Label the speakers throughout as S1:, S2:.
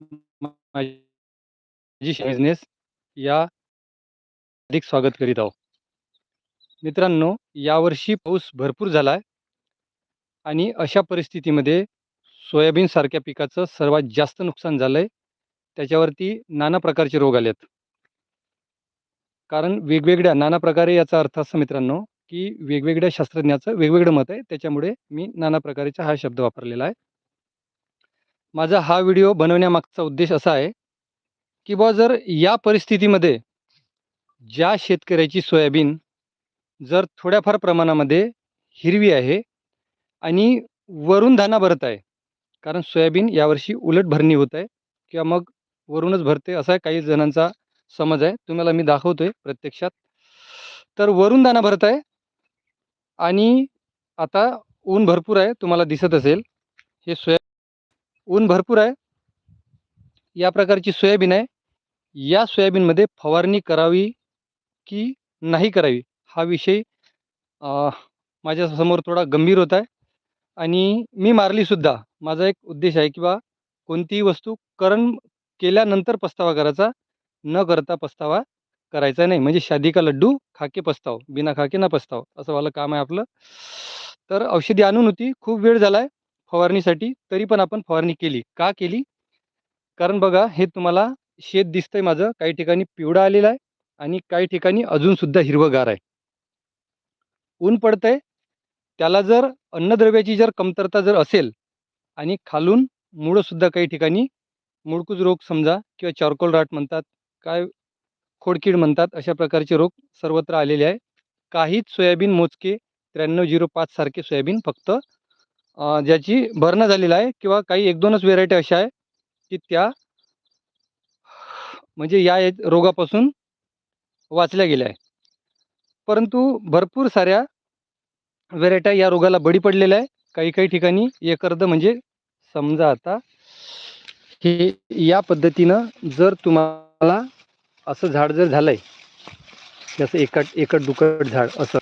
S1: माझी बिझनेस या अधिक स्वागत करीत आहो मित्रांनो यावर्षी पाऊस भरपूर झाला आहे आणि अशा परिस्थितीमध्ये सोयाबीनसारख्या पिकाचं सर्वात जास्त नुकसान झालं आहे त्याच्यावरती नाना प्रकारचे रोग आलेत. कारण वेगवेगळ्या नाना प्रकारे याचा अर्थ असं मित्रांनो की वेगवेगळ्या शास्त्रज्ञाचं वेगवेगळं मत आहे. त्याच्यामुळे मी नाना प्रकारेचा हा शब्द वापरलेला आहे. माझा हा व्हिडिओ बनवण्यामागचा उद्देश असा आहे की बुवा जर या परिस्थितीमध्ये ज्या शेतकऱ्याची सोयाबीन जर थोड्याफार प्रमाणामध्ये हिरवी आहे आणि वरून धाना भरत आहे कारण सोयाबीन यावर्षी उलट भरणी होत आहे किंवा मग वरूनच भरते असा आहे काही जणांचा समज आहे. तुम्हाला मी दाखवतोय प्रत्यक्षात. तर वरून दाना भरत आहे आणि आता ऊन भरपूर आहे तुम्हाला दिसत असेल. हे सोया ऊन भरपूर आहे. या प्रकारची सोयाबीन आहे. या सोयाबीनमध्ये फवारणी करावी की नाही करावी? हा विषय माझ्यासमोर थोडा गंभीर होत आहे. आणि मी मारलीसुद्धा माझा एक उद्देश आहे की बा कोणतीही वस्तू करण केल्यानंतर पस्तावा करायचा. न करता पस्तावा करायचा नाही. म्हणजे शादी का लड्डू खाके पस्ताव. बिना खाके ना पस्ताव. असं वालं काम आहे आपलं. तर औषधी आणून होती. खूप वेळ झाला आहे फवारणीसाठी तरी पण आपण फवारणी केली. का केली? कारण बघा हे तुम्हाला शेत दिसतंय माझं काही ठिकाणी पिवळा आलेला आहे आणि काही ठिकाणी अजूनसुद्धा हिरवंगार आहे. ऊन पडतंय त्याला जर अन्नद्रव्याची जर कमतरता जर असेल आणि खालून मुळंसुद्धा काही ठिकाणी मुळकूज रोग समजा किंवा चारकोल राट म्हणतात काय खोडकीड म्हणतात अशा प्रकारचे रोग सर्वत्र आलेले आहे. काहीच सोयाबीन मोजके त्र्याण्णव झिरो पाच सारखे सोयाबीन फक्त ज्याची भरणं झालेलं आहे किंवा काही एक दोनच व्हेरायटी अशा आहे की त्या म्हणजे या रोगापासून वाचल्या गेल्या आहे परंतु भरपूर साऱ्या व्हेरायट्या या रोगाला बळी पडलेल्या आहे. काही काही ठिकाणी एक अर्ध म्हणजे समजा आता हे या पद्धतीनं जर तुम्हाला असं झाड जर झालंय जसं एकट एकट दुकट झाड असं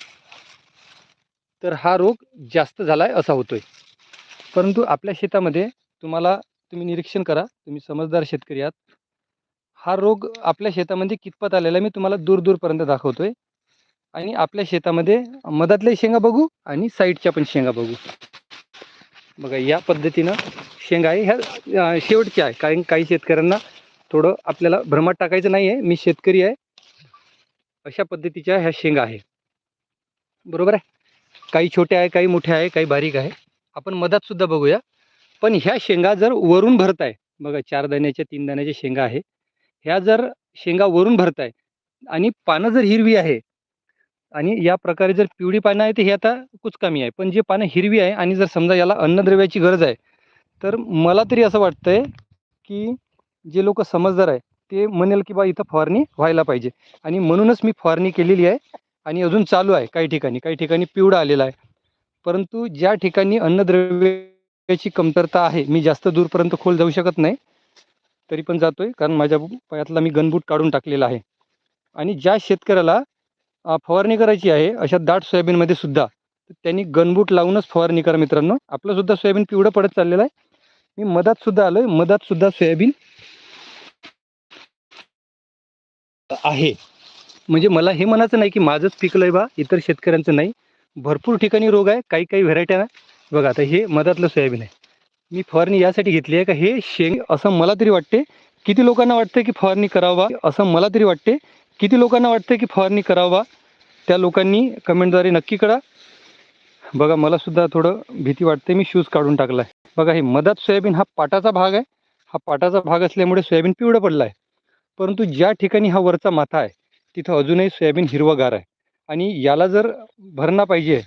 S1: तर हा रोग जास्त झालाय असा होतोय. परंतु आपल्या शेतामध्ये तुम्हाला तुम्ही निरीक्षण करा. तुम्ही समजदार शेतकरी आहात. हा रोग आपल्या शेतामध्ये कितपत आलेला मी तुम्हाला दूर दूरपर्यंत दाखवतोय. आणि आपल्या शेतामध्ये मधातल्या शेंगा बघू आणि साईडच्या पण शेंगा बघू. बघा या पद्धतीनं शेंगा आहे. ह्या शेवटच्या आहे. कारण काही शेतकऱ्यांना थोडं आपल्याला भ्रमात टाकायचं नाही आहे. मी शेतकरी आहे. अशा पद्धतीच्या ह्या शेंगा आहे. बरोबर आहे? काही छोट्या आहे काही मोठ्या आहे काही बारीक आहे. आपण मधात सुद्धा बघूया. पण ह्या शेंगा जर वरून भरत आहे बघा चार दाण्याच्या तीन दाण्याच्या शेंगा आहे. ह्या जर शेंगा वरून भरत आहे आणि पानं जर हिरवी आहे आणि या प्रकारे जर पिवळी पानं आहे तर हे आता कुचकामी आहे. पण जे पानं हिरवी आहे आणि जर समजा याला अन्नद्रव्याची गरज आहे तर मला तरी असं वाटतंय की जे लोक समजदार आहे ते म्हणेल की बा इथं फवारणी व्हायला पाहिजे. आणि म्हणूनच मी फवारणी केलेली आहे आणि अजून चालू आहे काही ठिकाणी. काही ठिकाणी पिवळा आलेला आहे. परंतु ज्या ठिकाणी अन्नद्रव्याची कमतरता आहे मी जास्त दूरपर्यंत खोल जाऊ शकत नाही तरी पण जातोय कारण माझ्या पायातला मी गनबूट काढून टाकलेला आहे. आणि ज्या शेतकऱ्याला फवारणी करायची आहे अशा दाट सोयाबीनमध्ये सुद्धा तर त्यांनी गनबूट लावूनच फवारणी करा मित्रांनो. आपलं सुद्धा सोयाबीन पिवळं पडत चाललेलं आहे. मी मधात सुद्धा आलोय मधात सुद्धा सोयाबीन आहे. म्हणजे मला हे म्हणायचं नाही की माझंच पिकलंय बा इतर शेतकऱ्यांचं नाही. भरपूर ठिकाणी रोग आहे काही काही व्हेरायटी आहे. बघा आता हे मधातलं सोयाबीन आहे. मी फवारणी यासाठी घेतली आहे का? हे शेंग असं मला तरी वाटते किती लोकांना वाटते की फवारणी करावा? असं मला तरी वाटते किती लोकांना वाटते की फवारणी करावा? त्या लोकांनी कमेंटद्वारे नक्की करा. बघा मलासुद्धा थोडं भीती वाटते मी शूज काढून टाकला आहे बघा हे मधात सोयाबीन हा पाटाचा भाग आहे. हा पाटाचा भाग असल्यामुळे सोयाबीन पिवळं पडलं आहे परंतु ज्या ठिकाणी हा वरचा माथा आहे तिथं अजूनही सोयाबीन हिरवागार आहे. आणि याला जर भरणा पाहिजे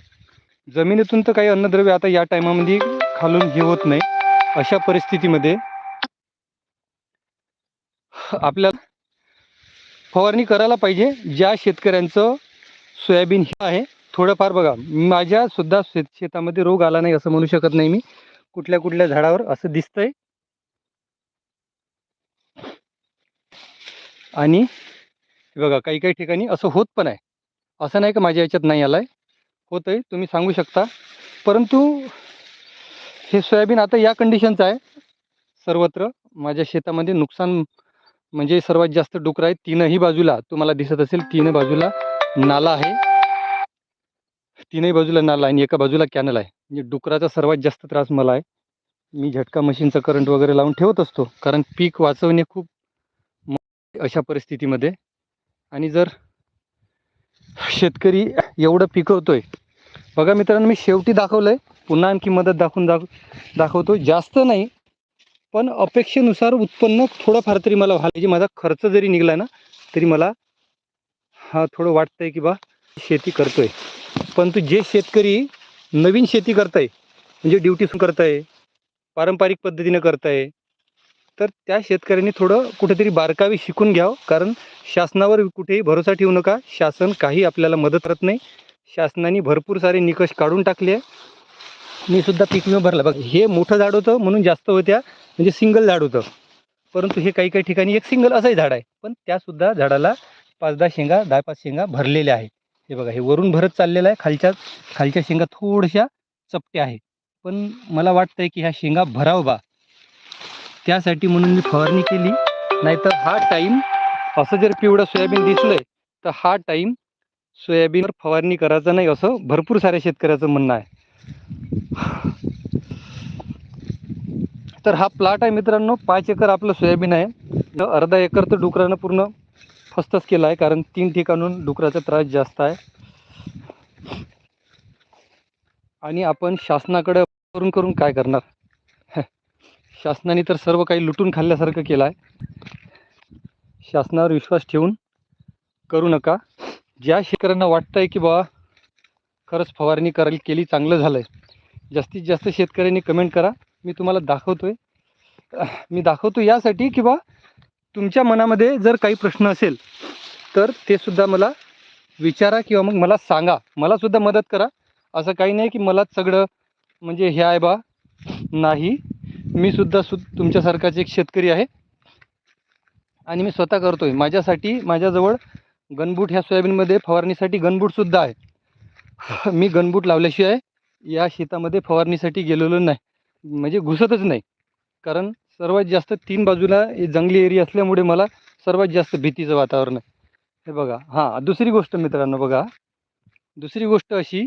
S1: जमिनीतून तर काही अन्नद्रव्य आता या टायमामध्ये खालून हे होत नाही. अशा परिस्थितीमध्ये आपल्या फवारणी करायला पाहिजे ज्या शेतकऱ्यांचं सोयाबीन हे आहे. थोडंफार बघा माझ्या सुद्धा शेत शेतामध्ये रोग आला नाही असं म्हणू शकत नाही मी. कुठल्या कुठल्या झाडावर असं दिसतंय. आणि बघा काही काही ठिकाणी असं होत पण आहे. असं नाही का माझ्या याच्यात नाही आलं आहे होतं आहे तुम्ही सांगू शकता. परंतु हे सोयाबीन आता या कंडिशनचं आहे. सर्वत्र माझ्या शेतामध्ये नुकसान म्हणजे सर्वात जास्त डुकरं आहे. तीनही बाजूला तुम्हाला दिसत असेल तीनही बाजूला नाला आहे. तीनही बाजूला नाला आहे आणि एका बाजूला कॅनल आहे. म्हणजे डुकराचा सर्वात जास्त त्रास मला आहे. मी झटका मशीनचं करंट वगैरे लावून ठेवत असतो. कारण पीक वाचवणे खूप म- अशा परिस्थितीमध्ये. आणि जर शेतकरी एवढं पिकवतोय. बघा मित्रांनो मी शेवटी दाखवलं आहे पुन्हा आणखी मदत दाखवून दाख दाखवतो जास्त नाही पण अपेक्षेनुसार उत्पन्न थोडंफार तरी मला व्हायला पाहिजे. माझा खर्च जरी निघाला ना तरी मला हा थोडं वाटतं आहे की बा शेती करतोय. परंतु जे शेतकरी नवीन शेती करताय म्हणजे ड्युटीसून करताय पारंपरिक पद्धतीनं करताय तर त्या शेतकऱ्यांनी थोडं कुठेतरी बारकावे शिकून घ्यावं. कारण शासनावर कुठेही भरोसा ठेवू नका. शासन काही आपल्याला मदत करत नाही. शासनाने भरपूर सारे निकष काढून टाकले आहे. मी सुद्धा पीक विमा भरला. बघा हे मोठं झाड होतं म्हणून जास्त होत्या. म्हणजे सिंगल झाड होतं. परंतु हे काही काही ठिकाणी एक सिंगल असंही झाड आहे. पण त्यासुद्धा झाडाला पाच दहा शेंगा दहा पाच शेंगा भरलेल्या आहेत. हे बघा हे वरून भरत चाललेलं आहे. खालच्या खालच्या शेंगा थोड्याशा चपट्या आहे पण मला वाटतं आहे की ह्या शेंगा भराव बा. त्यासाठी म्हणून मी फवारणी केली. नाहीतर हा टाईम असं जर पिवळं सोयाबीन दिसलंय तर हा टाईम सोयाबीनवर फवारणी करायचा नाही असं भरपूर साऱ्या शेतकऱ्याचं म्हणणं आहे. तर हा प्लॉट आहे मित्रांनो. पाच एकर आपलं सोयाबीन आहे. अर्धा एकर तर डुकरानं पूर्ण फस्तच केला आहे कारण तीन ठिकाणून डुकराचा त्रास जास्त आहे. आणि आपण शासनाकडे करून करून काय करणार? शासनाने तर सर्व काही लुटून खाल्ल्यासारखं केलं आहे शासनावर विश्वास ठेवून करू नका. ज्या शेतकऱ्यांना वाटतं आहे की बा खरंच फवारणी करायला केली चांगलं झालं आहे जास्तीत जास्त शेतकऱ्यांनी कमेंट करा. मी तुम्हाला दाखवतो आहे मी दाखवतो यासाठी की बा तुमच्या मनामध्ये जर काही प्रश्न असेल तर ते सुद्धा मला विचारा किंवा मग मला सांगा. मला सुद्धा मदत करा. असं काही नाही की मलाच सगळं म्हणजे हे आहे बा नाही. मी सुद्धा सु तुमच्यासारखाच एक शेतकरी आहे. आणि मी स्वतः करतो आहे माझ्यासाठी माझ्याजवळ गनबूट ह्या सोयाबीनमध्ये फवारणीसाठी गनबूटसुद्धा आहे. मी गनबूट लावल्याशिवाय या शेतामध्ये फवारणीसाठी गेलेलो नाही. म्हणजे घुसतच नाही. कारण सर्वात जास्त तीन बाजूला जंगली एरिया असल्यामुळे मला सर्वात जास्त भीतीचं वातावरण आहे. हे बघा. हां दुसरी गोष्ट मित्रांनो बघा. दुसरी गोष्ट अशी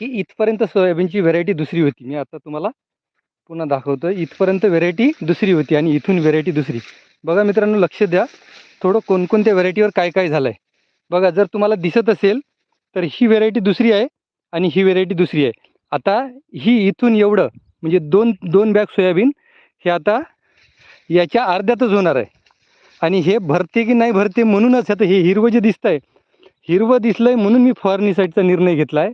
S1: की इथपर्यंत सोयाबीनची व्हेरायटी दुसरी होती. मी आता तुम्हाला पुन्हा दाखवतो इथपर्यंत व्हेरायटी दुसरी होती आणि इथून व्हेरायटी दुसरी. बघा मित्रांनो लक्ष द्या. थोडं कोणकोणत्या व्हेरायटीवर काय काय झालं आहे बघा जर तुम्हाला दिसत असेल तर ही व्हेरायटी दुसरी आहे आणि ही व्हेरायटी दुसरी आहे. आता ही इथून एवढं म्हणजे दोन दोन बॅग सोयाबीन हे आता याच्या अर्ध्यातच होणार आहे. आणि हे भरते की नाही भरते म्हणूनच आता हे हिरवं जे दिसतं आहे हिरवं दिसलं आहे म्हणून मी फवारणीसाठीचा निर्णय घेतला आहे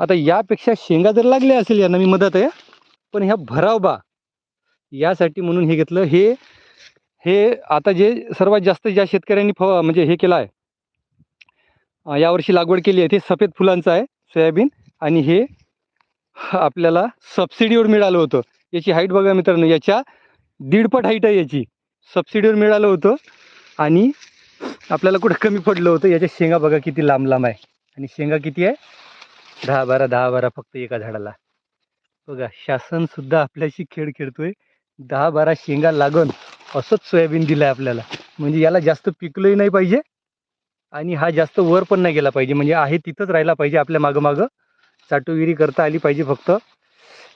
S1: आता यापेक्षा शेंगा जर लागल्या असेल यांना मी मदत आहे पण ह्या भराव बा यासाठी म्हणून हे घेतलं. हे हे आता जे सर्वात जास्त ज्या शेतकऱ्यांनी फव म्हणजे हे केलं आहे यावर्षी लागवड केली आहे ते सफेद फुलांचं आहे सोयाबीन. आणि हे आपल्याला सबसिडीवर मिळालं होतं. याची हाईट बघा मित्रांनो याच्या दीडपट हाईट आहे याची. सबसिडीवर मिळालं होतं. आणि आपल्याला कुठं कमी पडलं होतं याच्या शेंगा बघा किती लांब लांब आहे. आणि शेंगा किती आहे? दहा बारा दहा बारा फक्त एका झाडाला. बघा शासनसुद्धा आपल्याशी खेळ खेळतोय. दहा बारा शेंगा लागून असंच सोयाबीन दिलं आहे आपल्याला. म्हणजे याला जास्त पिकलंही नाही पाहिजे आणि हा जास्त वर पण नाही गेला पाहिजे. म्हणजे आहे तिथंच राहिला पाहिजे आपल्या मागं मागं चाटोगिरी करता आली पाहिजे फक्त.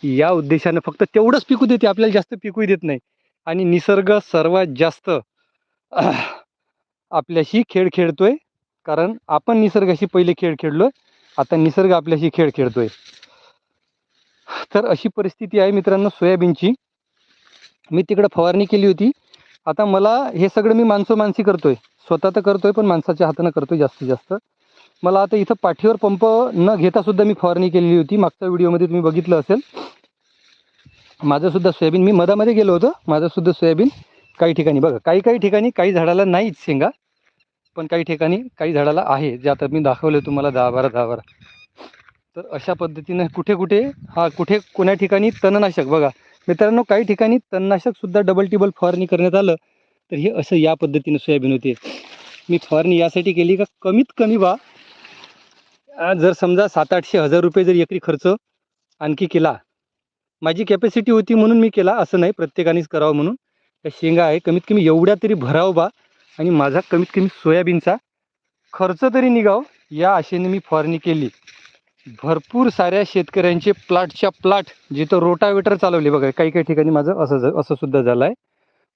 S1: या उद्देशानं फक्त तेवढंच पिकू देते. आपल्याला जास्त पिकूही देत नाही. आणि निसर्ग सर्वात जास्त आपल्याशी खेळ खेळतोय. कारण आपण निसर्गाशी पहिले खेळ खेळलो आता निसर्ग आपल्याशी खेळ खेळतोय. तर अशी परिस्थिती आहे मित्रांनो सोयाबीनची. मी तिकडं फवारणी केली होती. आता मला हे सगळं मी माणसं माणसी करतोय. स्वतः तर करतोय पण माणसाच्या हातानं करतोय जास्तीत जास्त. मला आता इथं पाठीवर पंप न घेता सुद्धा मी फवारणी केलेली होती. मागच्या व्हिडिओमध्ये तुम्ही बघितलं असेल. माझं सुद्धा सोयाबीन मी मधामध्ये गेलो होतो. माझं सुद्धा सोयाबीन काही ठिकाणी बघा काही काही ठिकाणी काही झाडाला नाहीच शेंगा पण काही ठिकाणी काही झाडाला आहे. जे आता मी दाखवलं तुम्हाला दहा बारा दहा बारा. तर अशा पद्धतीनं कुठे कुठे हा कुठे कोण्या ठिकाणी तणनाशक बघा. मित्रांनो काही ठिकाणी तणनाशकसुद्धा डबल टिबल फवारणी करण्यात आलं तर हे असं या पद्धतीनं सोयाबीन होते. मी फवारणी यासाठी केली का कमीत कमी बा जर समजा सात आठशे हजार रुपये जर एकरी खर्च आणखी केला. माझी कॅपॅसिटी होती म्हणून मी केला असं नाही प्रत्येकानेच करावं म्हणून. त्या शेंगा आहे कमीत कमी एवढ्या तरी भराव बा आणि माझा कमीत कमी सोयाबीनचा खर्च तरी निघाव या आशेने मी फवारणी केली. भरपूर साऱ्या शेतकऱ्यांचे प्लाटच्या प्लाट जिथं रोटावेटर चालवले. बघा काही काही ठिकाणी माझं असं असं सुद्धा झालं आहे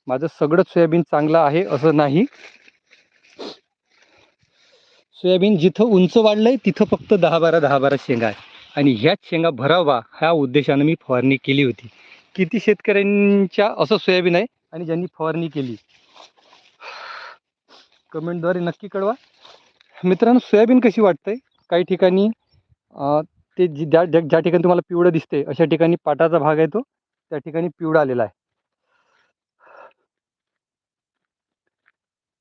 S1: माझं सगळंच सोयाबीन चांगलं आहे असं नाही. सोयाबीन जिथं उंच वाढलंय तिथं फक्त दहा बारा दहा बारा शेंगा आहे. आणि ह्याच शेंगा भरावा ह्या उद्देशानं मी फवारणी केली होती. किती शेतकऱ्यांच्या असं सोयाबीन आहे आणि ज्यांनी फवारणी केली. कमेंटद्वारे नक्की कळवा. मित्रांनो सोयाबीन कशी वाटतंय काही ठिकाणी ते जी ज्या ज्या ज्या ठिकाणी तुम्हाला पिवळं दिसते अशा ठिकाणी पाटाचा भाग आहे तो त्या ठिकाणी पिवळा आलेला आहे.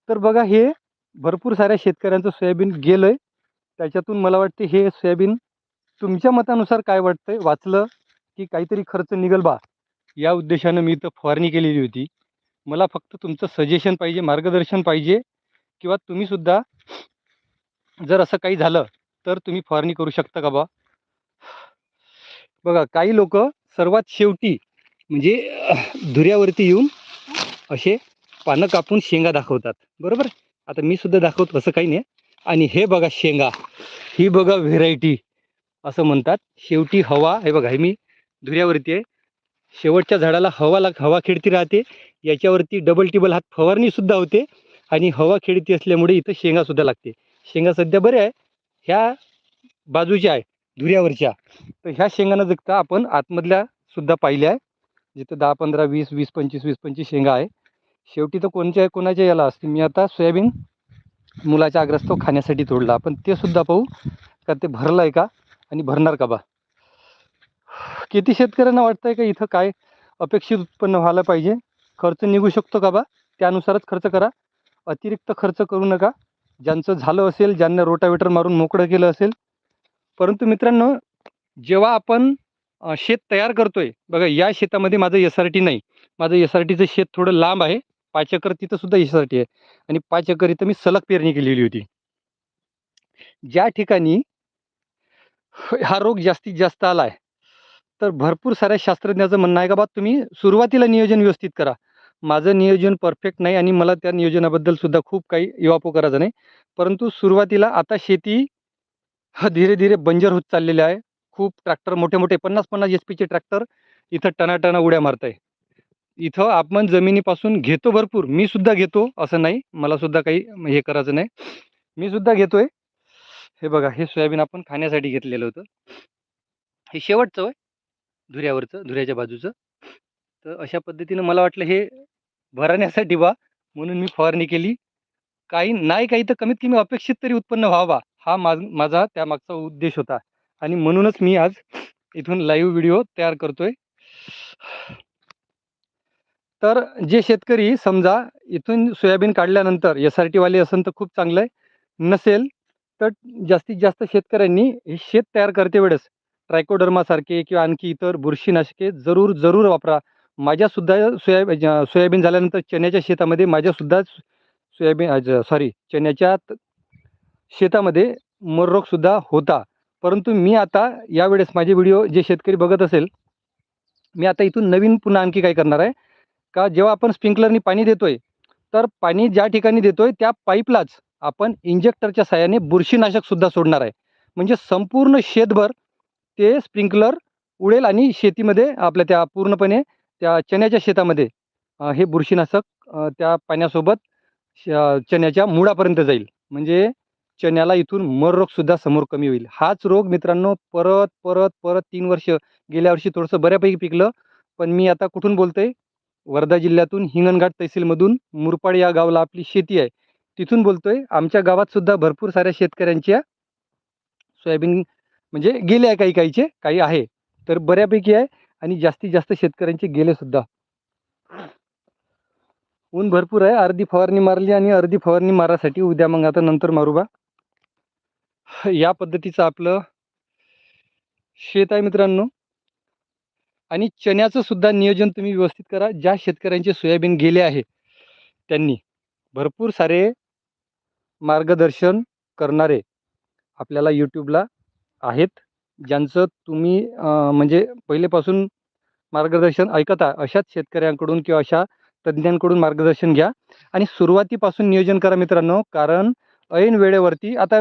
S1: तर बघा हे भरपूर साऱ्या शेतकऱ्यांचं सोयाबीन गेलंय. त्याच्यातून मला वाटते हे सोयाबीन तुमच्या मतानुसार काय वाटतंय? वाचलं की काहीतरी खर्च निघल बा. या उद्देशानं मी इथं फवारणी केलेली होती. मला फक्त तुमचं सजेशन पाहिजे मार्गदर्शन पाहिजे किंवा तुम्हीसुद्धा जर असं काही झालं तर तुम्ही फवारणी करू शकता का बा बघा काही लोक सर्वात शेवटी म्हणजे धुऱ्यावरती येऊन असे पानं कापून शेंगा दाखवतात. बरोबर? आता मी सुद्धा दाखवतो असं काही नाही. आणि हे बघा शेंगा. ही बघा व्हेरायटी असं म्हणतात. शेवटी हवा हे बघा हे मी धुऱ्यावरती आहे. शेवटच्या झाडाला हवा लाग हवा खेळती राहते. याच्यावरती डबल टिबल हात फवारणी सुद्धा होते. आणि हवा खेळती असल्यामुळे इथं शेंगा सुद्धा लागते. शेंगा सध्या बऱ्या आहे. ह्या बाजूच्या आहे धुऱ्यावरच्या. तर ह्या शेंगांना जगता आपण आतमधल्या सुद्धा पाहिल्या आहे जिथं दहा पंधरा वीस वीस पंचवीस वीस पंचवीस शेंगा आहे. शेवटी तर कोणच्या कोणाच्या याला असते? मी आता सोयाबीन मुलाच्या आग्रस्तव खाण्यासाठी तोडला. आपण ते सुद्धा पाहू का ते भरलं आहे का आणि भरणार का बा? किती शेतकऱ्यांना वाटतंय का इथं काय अपेक्षित उत्पन्न व्हायला पाहिजे? खर्च निघू शकतो का बा? त्यानुसारच खर्च करा. अतिरिक्त खर्च करू नका. ज्यांचं झालं असेल ज्यांना रोटावेटर मारून मोकळं केलं असेल. परंतु मित्रांनो जेव्हा आपण शेत तयार करतोय बघा या शेतामध्ये माझं एस आर टी नाही. माझं एस आर टीचं शेत थोडं लांब आहे. पाच एकर तिथं सुद्धा एस आर टी आहे. आणि पाच एकर इथं मी सलग पेरणी केलेली होती. ज्या ठिकाणी हा रोग जास्तीत जास्त आला आहे तर भरपूर साऱ्या शास्त्रज्ञाचं म्हणणं आहे का बा तुम्ही सुरुवातीला नियोजन व्यवस्थित करा. माझं नियोजन परफेक्ट नाही आणि मला त्या नियोजनाबद्दल सुद्धा खूप काही युवापो करायचं नाही. परंतु सुरुवातीला आता शेती हा धीरे धीरे बंजर होत चाललेले आहे. खूप ट्रॅक्टर मोठे मोठे पन्नास पन्नास एच पीचे ट्रॅक्टर इथं टनाटना उड्या मारत आहे इथं आपण जमिनीपासून घेतो भरपूर. मी सुद्धा घेतो असं नाही. मला सुद्धा काही हे करायचं नाही. मी सुद्धा घेतोय. हे बघा हे सोयाबीन आपण खाण्यासाठी घेतलेलं होतं. हे शेवटचं आहे धुऱ्यावरचं धुऱ्याच्या बाजूचं. तर अशा पद्धतीनं मला वाटलं हे भरण्यासाठी बा म्हणून मी फवारणी केली. काही नाही काही तर कमीत कमी अपेक्षित तरी उत्पन्न व्हावा हा माझ माझा त्यामागचा उद्देश होता. आणि म्हणूनच मी आज इथून लाईव्ह व्हिडिओ तयार करतोय. तर जे शेतकरी समजा इथून सोयाबीन काढल्यानंतर एस आर टीवाले असेल तर खूप चांगलं आहे नसेल तर जास्तीत जास्त शेतकऱ्यांनी हे शेत तयार करते वेळेस ट्रायकोडर्मासारखे किंवा आणखी इतर बुरशीनाशके जरूर जरूर वापरा. माझ्यासुद्धा सोयाबीन सोयाबीन झाल्यानंतर चण्याच्या शेतामध्ये माझ्यासुद्धा सोयाबीन सॉरी चण्याच्या त- शेतामध्ये मररोगसुद्धा होता. परंतु मी आता यावेळेस माझे व्हिडिओ जे शेतकरी बघत असेल मी आता इथून नवीन पुन्हा आणखी काय करणार आहे? का जेव्हा आपण स्प्रिंकलरनी पाणी देतोय तर पाणी ज्या ठिकाणी देतोय त्या पाईपलाच आपण इंजेक्टरच्या साहाय्याने बुरशीनाशक सुद्धा सोडणार आहे. म्हणजे संपूर्ण शेतभर ते स्प्रिंकलर उडेल आणि शेतीमध्ये आपल्या त्या पूर्णपणे त्या चण्याच्या शेतामध्ये हे बुरशीनाशक त्या पाण्यासोबत श- चण्याच्या मुळापर्यंत जाईल. म्हणजे चण्याला इथून मर रोग सुद्धा समोर कमी होईल. हाच रोग मित्रांनो परत परत परत तीन वर्ष गेल्या वर्षी थोडंसं बऱ्यापैकी पिकलं. पण मी आता कुठून बोलतोय? वर्धा जिल्ह्यातून हिंगणघाट तहसीलमधून मुरपाड या गावाला आपली शेती आहे. तिथून बोलतोय. आमच्या गावात सुद्धा भरपूर साऱ्या शेतकऱ्यांच्या सोयाबीन म्हणजे गेले आहे काही काहीचे काही आहे. तर बऱ्यापैकी आहे. आणि जास्तीत जास्त शेतकऱ्यांचे गेले सुद्धा. ऊन भरपूर आहे. अर्धी फवारणी मारली आणि अर्धी फवारणी मारासाठी उद्या मग आता नंतर मारू बा. या पद्धतीचं आपलं शेत आहे मित्रांनो. आणि चण्याचं सुद्धा नियोजन तुम्ही व्यवस्थित करा. ज्या शेतकऱ्यांचे सोयाबीन गेले आहे त्यांनी भरपूर सारे मार्गदर्शन करणारे आपल्याला यूट्यूबला आहेत. ज्यांचं तुम्ही म्हणजे पहिलेपासून मार्गदर्शन ऐकता अशाच शेतकऱ्यांकडून किंवा अशा तज्ज्ञांकडून मार्गदर्शन घ्या आणि सुरुवातीपासून नियोजन करा मित्रांनो कारण ऐन वेळेवरती आता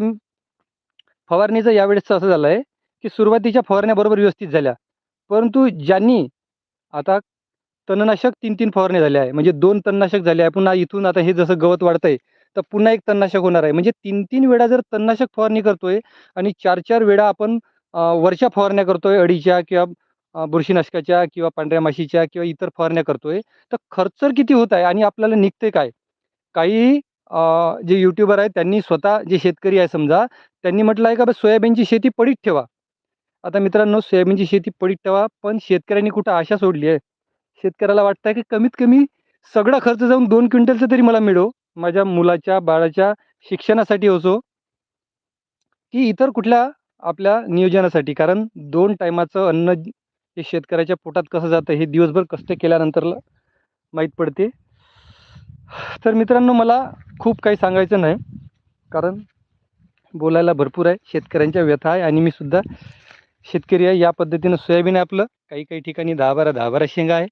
S1: फवारणीचं यावेळेसचं असं झालं आहे की सुरुवातीच्या फवारण्याबरोबर व्यवस्थित झाल्या. परंतु ज्यांनी आता तणनाशक तीन तीन फवारण्या झाल्या आहे म्हणजे दोन तणनाशक झाले आहे पुन्हा इथून आता हे जसं गवत वाढतंय तर पुन्हा एक तणनाशक होणार आहे. म्हणजे तीन तीन वेळा जर तणनाशक फवारणी करतोय आणि चार चार वेळा आपण वरच्या फवारण्या करतोय अडीच्या किंवा बुरशीनाशकाच्या किंवा पांढऱ्या माशीच्या किंवा इतर फवारण्या करतोय. तर खर्च किती होत आहे आणि आपल्याला निघते काय? काही जे यूट्यूबर आहेत त्यांनी स्वतः जे शेतकरी आहे समजा त्यांनी म्हटलं आहे का बा सोयाबीनची शेती पडीत ठेवा. आता मित्रांनो सोयाबीनची शेती पडीत ठेवा पण शेतकऱ्यांनी कुठं आशा सोडली आहे? शेतकऱ्याला वाटतं आहे की कमीत कमी सगळा खर्च जाऊन दोन क्विंटलचं तरी मला मिळो. माझ्या मुलाच्या बाळाच्या शिक्षणासाठी असो की इतर कुठल्या आपल्या नियोजनासाठी. कारण दोन टायमाचं अन्न हे शेतकऱ्याच्या पोटात कसं जातं हे दिवसभर कष्ट केल्यानंतर माहीत पडते. तर मित्रांनो मला खूप काही सांगायचं नाही. कारण बोलायला भरपूर आहे. शेतकऱ्यांच्या व्यथा आहे आणि मी सुद्धा शेतकरी आहे. या पद्धतीनं सोयाबीन आहे आपलं. काही काही ठिकाणी दहा बारा दहा बारा शेंगा आहे.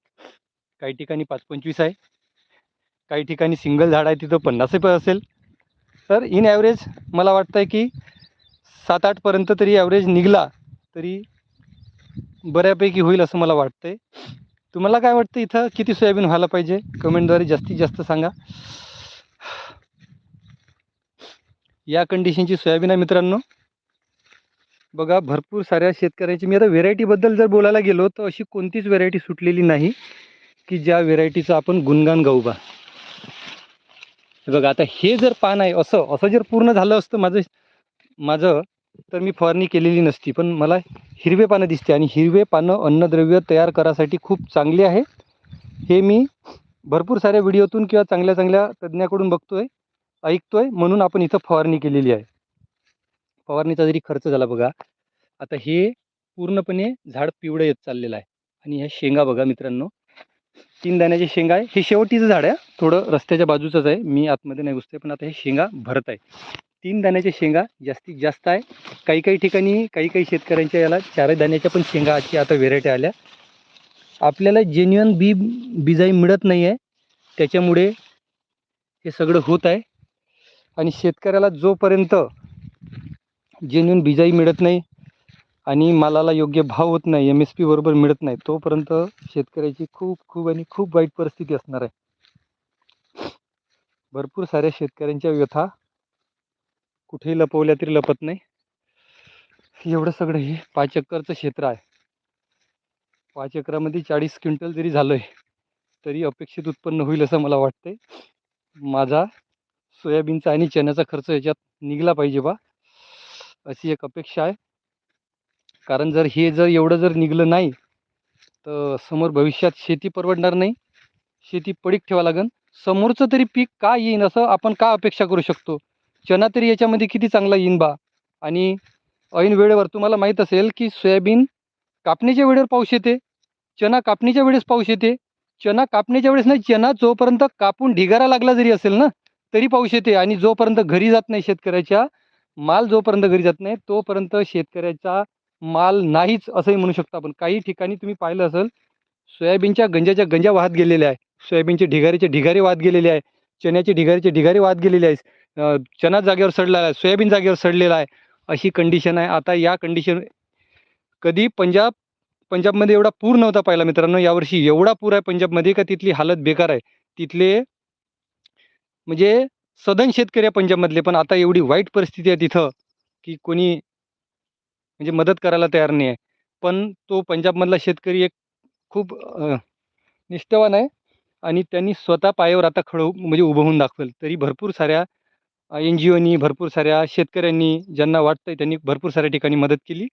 S1: काही ठिकाणी पाच पंचवीस आहे. काही ठिकाणी सिंगल झाड आहे तिथं पन्नास असेल. तर इन ॲव्हरेज मला वाटतं आहे की सात आठपर्यंत तरी ॲव्हरेज निघला तरी बऱ्यापैकी होईल असं मला वाटतं आहे तुम्हाला काय वाटतं इथं? किती सोयाबीन व्हायला पाहिजे? कमेंटद्वारे जास्तीत जास्त सांगा. या कंडिशनची सोयाबीन आहे मित्रांनो. बघा भरपूर साऱ्या शेतकऱ्याची मी आता व्हेरायटीबद्दल जर बोलायला गेलो तर अशी कोणतीच व्हेरायटी सुटलेली नाही की ज्या व्हेरायटीचं आपण गुणगान गाऊ बा. बघा आता हे जर पान आहे असं असं जर पूर्ण झालं असतं माझं माझं तर मी फवारणी केलेली नसती पण मला हिरवे पानं दिसते आणि हिरवे पानं अन्नद्रव्य तयार करासाठी खूप चांगली आहे. हे मी भरपूर साऱ्या व्हिडिओतून किंवा चांगल्या चांगल्या तज्ज्ञाकडून बघतोय ऐकतोय म्हणून आपण इथं फवारणी केलेली आहे. फवारणीचा जरी खर्च झाला बघा आता हे पूर्णपणे झाड पिवळं येत चाललेलं आहे. आणि ह्या शेंगा बघा मित्रांनो तीन दाण्याचे शेंगा आहे. हे शेवटीचं झाड आहे. थोडं रस्त्याच्या बाजूचंच आहे. मी आतमध्ये नाही घुसते पण आता हे शेंगा भरत आहे. तीन दाण्याच्या शेंगा जास्तीत जास्त आहे. काही काही ठिकाणी काही काही शेतकऱ्यांच्या याला चार दाण्याच्या पण शेंगा आजची आता व्हेरायटी आल्या. आपल्याला जेन्युअन बी बिजाई मिळत नाही आहे. त्याच्यामुळे हे सगळं होत आहे. आणि शेतकऱ्याला जोपर्यंत जेन्युअन बिजाई मिळत नाही आणि मालाला योग्य भाव होत नाही एम एस पी बरोबर मिळत नाही तोपर्यंत शेतकऱ्याची खूप खूप आणि खूप वाईट परिस्थिती असणार आहे. भरपूर साऱ्या शेतकऱ्यांच्या व्यथा कुठेही लपवल्या तरी लपत नाही. एवढं सगळं हे पाच एकरचं क्षेत्र आहे. पाच एकरामध्ये चाळीस क्विंटल जरी झालं आहे तरी अपेक्षित उत्पन्न होईल असं मला वाटतंय. माझा सोयाबीनचा आणि चण्याचा खर्च याच्यात निघला पाहिजे बा अशी एक अपेक्षा आहे. कारण जर हे जर एवढं जर निघलं नाही तर समोर भविष्यात शेती परवडणार नाही. शेती पडीक ठेवा लागन. समोरचं तरी पीक का येईन असं आपण का अपेक्षा करू शकतो? चना तरी याच्यामध्ये किती चांगला येईन बा? आणि ऐन वेळेवर तुम्हाला माहीत असेल की सोयाबीन कापणीच्या वेळेवर पाऊस येते चना कापणीच्या वेळेस पाऊस येते. चना कापणीच्या वेळेस नाही चना जोपर्यंत कापून ढिगारा लागला जरी असेल ना तरी पाऊस येते आणि जोपर्यंत घरी जात नाही शेतकऱ्याच्या माल जोपर्यंत घरी जात नाही तोपर्यंत शेतकऱ्याचा माल नाहीच असंही म्हणू शकतो आपण. काही ठिकाणी तुम्ही पाहिलं असेल सोयाबीनच्या गंजाच्या गंजा वाहत गेलेल्या आहे सोयाबीनचे ढिगारीचे ढिगारे वाहत गेलेले आहे चण्याचे ढिगारीचे ढिगारे वाहत गेलेले आहे चना जागेवर सडलेला आहे सोयाबीन जागेवर सडलेला आहे अशी कंडिशन आहे. आता या कंडिशन कधी पंजाब पंजाबमध्ये एवढा पूर नव्हता पाहिला मित्रांनो यावर्षी एवढा पूर आहे पंजाबमध्ये का तिथली हालत बेकार आहे. तिथले म्हणजे सदन शेतकरी आहे पंजाबमधले पण आता एवढी वाईट परिस्थिती आहे तिथं की कोणी म्हणजे मदत करायला तयार नाही आहे. पण तो पंजाबमधला शेतकरी एक खूप निष्ठावान आहे आणि त्यांनी स्वतः पायावर आता खडं म्हणजे उभं होऊन दाखवलं. तरी भरपूर साऱ्या एन जी ओनी भरपूर साऱ्या शेतकऱ्यांनी ज्यांना वाटतंय त्यांनी भरपूर साऱ्या ठिकाणी मदत केली.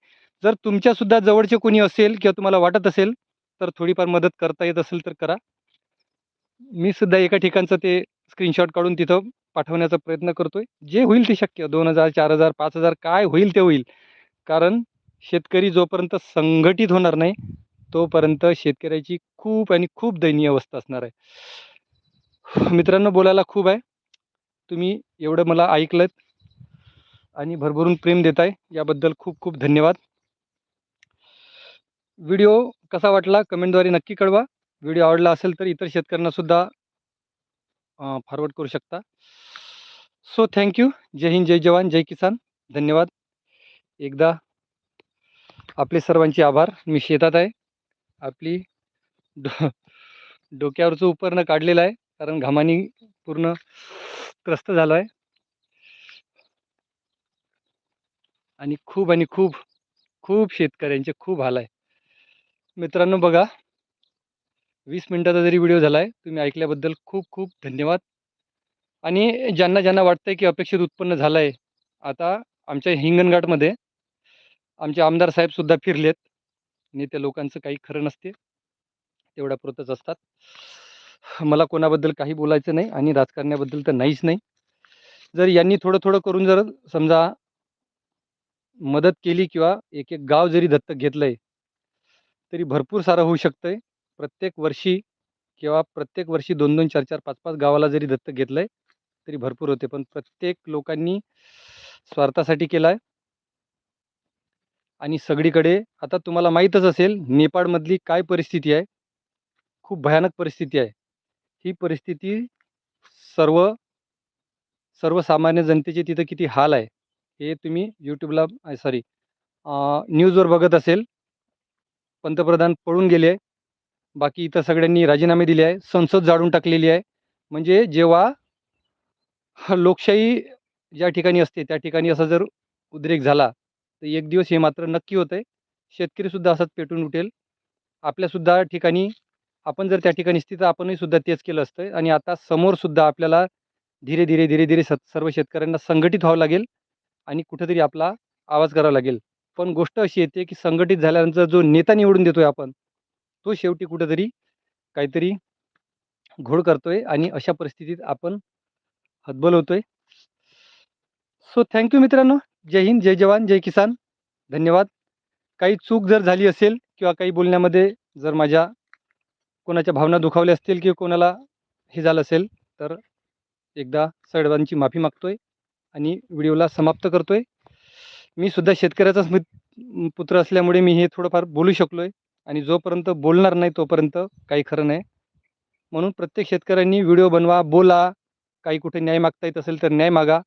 S1: जर तुमच्यासुद्धा जवळचे कोणी असेल किंवा तुम्हाला वाटत असेल तर थोडीफार मदत करता येत असेल तर करा. मी सुद्धा एका ठिकाणचं ते स्क्रीनशॉट काढून तिथं पाठवण्याचा प्रयत्न करतोय. जे होईल ते शक्य. दोन हजार चार हजार पाच हजार काय होईल ते होईल. कारण शेतकरी जोपर्यंत संघटित होणार नाही तोपर्यंत शेतकऱ्याची खूप आणि खूप दयनीय अवस्था असणार आहे. मित्रांनो बोलायला खूप आहे. तुम्ही एवढं मला ऐकलं आणि भरभरून प्रेम देताय याबद्दल खूप खूप धन्यवाद. व्हिडिओ कसा वाटला कमेंटद्वारे नक्की कळवा. व्हिडिओ आवडला असेल तर इतर शेतकऱ्यांनासुद्धा फॉरवर्ड करू शकता. सो थँक्यू जय हिंद जय जवान जय किसान. धन्यवाद. एकदा आपले सर्वांचे आभार. मी शेतात आहे. आपली डो डोक्यावरचं उपरणं काढलेलं आहे कारण घामानी पूर्ण त्रस्त झालो आहे आणि खूप आणि खूप खूप शेतकऱ्यांचे खूप हाल आहे. मित्रांनो बघा वीस मिनटाचा जरी व्हिडिओ झाला आहे तुम्ही ऐकल्याबद्दल खूप खूप धन्यवाद. आणि ज्यांना ज्यांना वाटतं आहे की अपेक्षित उत्पन्न झालं आहे आता आमच्या हिंगणघाटमध्ये आमचे आमदार साहेबसुद्धा फिरलेत. आणि त्या लोकांचं काही खरं नसते तेवढ्या पुरतच असतात. मला कोणाबद्दल काही बोलायचं नाही आणि राजकारण्याबद्दल तर नाहीच नाही. जर यांनी थोडं थोडं करून जर समजा मदत केली किंवा एक एक गाव जरी दत्तक घेतलं आहे तरी भरपूर सारं होऊ शकतं आहे प्रत्येक वर्षी किंवा प्रत्येक वर्षी दोन दोन चार चार पाच पाच गावाला जरी दत्तक घेतलं आहे तरी भरपूर होते. पण प्रत्येक लोकांनी स्वार्थासाठी केला आहे आणि सगळीकडे आता तुम्हाला माहीतच असेल नेपाळमधली काय परिस्थिती आहे? खूप भयानक परिस्थिती आहे. ही परिस्थिती सर्व सर्वसामान्य जनतेचे तिथं किती हाल आहे हे तुम्ही यूट्यूबला सॉरी न्यूजवर बघत असेल. पंतप्रधान पळून गेले. बाकी इथं सगळ्यांनी राजीनामे दिले आहे. संसद जाळून टाकलेली आहे. म्हणजे जेव्हा लोकशाही ज्या ठिकाणी असते त्या ठिकाणी असा जर उद्रेक झाला तर एक दिवस हे मात्र नक्की होतं आहे शेतकरीसुद्धा असंच पेटून उठेल. आपल्यासुद्धा ठिकाणी आपण जर त्या ठिकाणी स्थित आपणही सुद्धा तेच केलं असतं आणि आता समोरसुद्धा आपल्याला धीरे धीरे धीरे धीरे स सर्व शेतकऱ्यांना संघटित व्हावं लागेल आणि कुठेतरी आपला आवाज करावा लागेल. पण गोष्ट अशी येते की संघटित झाल्यानंतर जो नेता निवडून देतोय आपण तो शेवटी कुठेतरी काहीतरी घोड करतोय आणि अशा परिस्थितीत आपण हतबल होतोय. सो थँक्यू मित्रांनो. जय हिंद जय जवान जय किसान. धन्यवाद. काही चूक जर झाली असेल किंवा काही बोलण्यामध्ये जर माझ्या कोणाच्या भावना दुखावल्या असतील किंवा कोणाला हे झालं असेल तर एकदा सर्वांची माफी मागतोय आणि व्हिडिओला समाप्त करतोय. मी सुद्धा शेतकऱ्याचाच पुत्र असल्यामुळे मी हे थोडंफार बोलू शकलो आहे आणि जोपर्यंत बोलणार नाही तोपर्यंत काही खरं नाही. म्हणून प्रत्येक शेतकऱ्यांनी व्हिडिओ बनवा बोला काही कुठे न्याय मागता येत असेल तर न्याय मागा.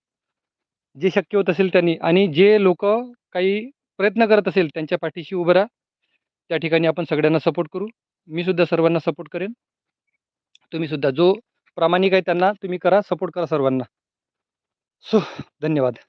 S1: जे शक्य होत असेल त्यांनी आणि जे लोक काही प्रयत्न करत असेल त्यांच्या पाठीशी उभं राहा. त्या ठिकाणी आपण सगळ्यांना सपोर्ट करू. मी सुद्धा सर्वांना सपोर्ट करेन. तुम्ही सुद्धा जो प्रामाणिक आहे त्यांना तुम्ही करा सपोर्ट करा सर्वांना. सो धन्यवाद.